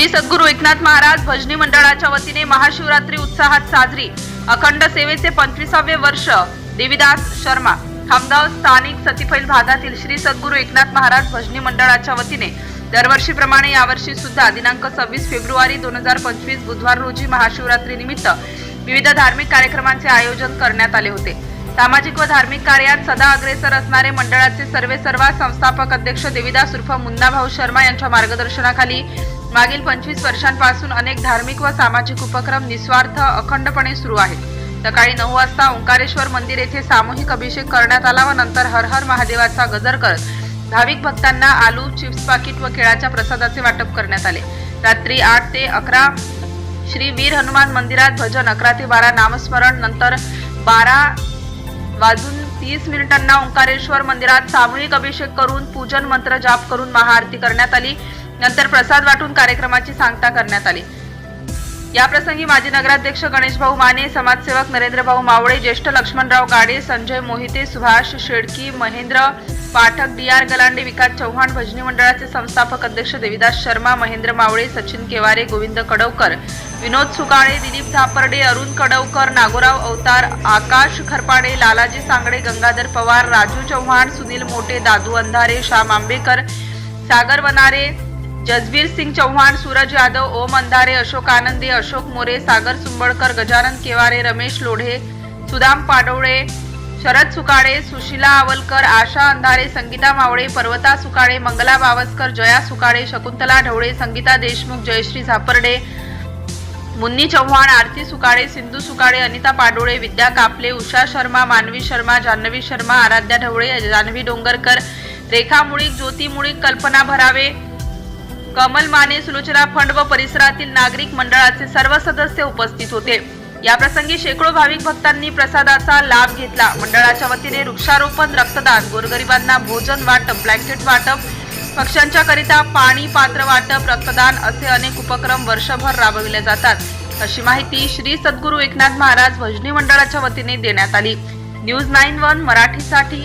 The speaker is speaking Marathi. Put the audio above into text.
श्री सद्गुरू एकनाथ महाराज भजनी मंडळाच्या वतीने महाशिवरात्री उत्साहात साजरी. अखंड सेवेचे पंचवीसावे वर्ष. देविदास शर्मा खामगाव स्थानिक सतीफैल भागातील श्री सद्गुरू एकनाथ महाराज भजनी मंडळाच्या वतीने दरवर्षीप्रमाणे यावर्षी सुद्धा दिनांक सव्वीस फेब्रुवारी दोन हजार पंचवीस बुधवार रोजी महाशिवरात्री निमित्त विविध धार्मिक कार्यक्रमांचे आयोजन करण्यात आले होते. सामाजिक व धार्मिक कार्यात सदा अग्रेसर असणारे मंडळाचे सर्वे सर्वा संस्थापक अध्यक्ष देविदास उर्फ मुन्नाभाऊ शर्मा यांच्या मार्गदर्शनाखाली मागील पंचवीस वर्षांपासून अनेक धार्मिक व सामाजिक उपक्रम निस्वार्थ अखंडपणे सुरू आहेत. सकाळी नऊ वाजता ओंकारेश्वर मंदिर येथे सामूहिक अभिषेक करण्यात आला व नंतर हर हर महादेवाचा गजर करत भाविक भक्तांना आलू चिप्स पाकिट व केळाच्या प्रसादाचे वाटप करण्यात आले. रात्री आठ ते अकरा श्री वीर हनुमान मंदिरात भजन अकरा ते बारा नामस्मरण नंतर बारा वाजून तीस मिनिटांना ओंकारेश्वर मंदिरात सामूहिक अभिषेक करून पूजन मंत्र जाप करून महाआरती करण्यात आली. नंतर प्रसाद वाटून कार्यक्रमाची सांगता करण्यात आली. याप्रसंगी माजी नगराध्यक्ष गणेशभाऊ माने समाजसेवक नरेंद्रभाऊ मावळे ज्येष्ठ लक्ष्मणराव गाडे संजय मोहिते सुभाष शेडकी महेंद्र पाठक डी आर गलांडे विकास चव्हाण भजनी मंडळाचे संस्थापक अध्यक्ष देविदास शर्मा महेंद्र मावळे सचिन केवारे गोविंद कडवकर विनोद सुकाळे दिलीप झापर्डे अरुण कडवकर नागोराव अवतार आकाश खरपाडे लालाजी सांगडे गंगाधर पवार राजू चव्हाण सुनील मोटे दादू अंधारे श्याम आंबेकर सागर वनारे जसबीर सिंग चव्हाण सूरज यादव ओम अंधारे अशोक आनंदे अशोक मोरे सागर सुंबळकर गजानन केवारे रमेश लोढे सुदाम पाडोळे शरद सुकाळे सुशिला आवलकर आशा अंधारे संगीता मावळे पर्वता सुकाळे मंगला बावस्कर जया सुकाळे शकुंतला ढवळे संगीता देशमुख जयश्री झापर्डे मुन्नी चव्हाण आरती सुकाळे सिंधू सुकाळे अनिता पाडोळे विद्या कापले उषा शर्मा मानवी शर्मा जान्हवी शर्मा आराध्या ढवळे जान्हवी डोंगरकर रेखा मुळीक ज्योती मुळीक कल्पना भरावे कमल माने सुलोचना फंड व परिसरातील नागरिक मंडळाचे सर्व सदस्य उपस्थित होते. या प्रसंगी शेकडो भाविक भक्तांनी प्रसादाचा लाभ घेतला. मंडळाच्या वतीने वृक्षारोपण रक्तदान गोरगरिबांना भोजन वाटप ब्लँकेट वाटप पक्ष्यांच्या करिता पाणी पात्र वाटप रक्तदान असे अनेक उपक्रम वर्षभर राबविले जातात. अशी माहिती श्री सद्गुरू एकनाथ महाराज भजनी मंडळाच्या वतीने देण्यात आली. न्यूज नाईन वन मराठीसाठी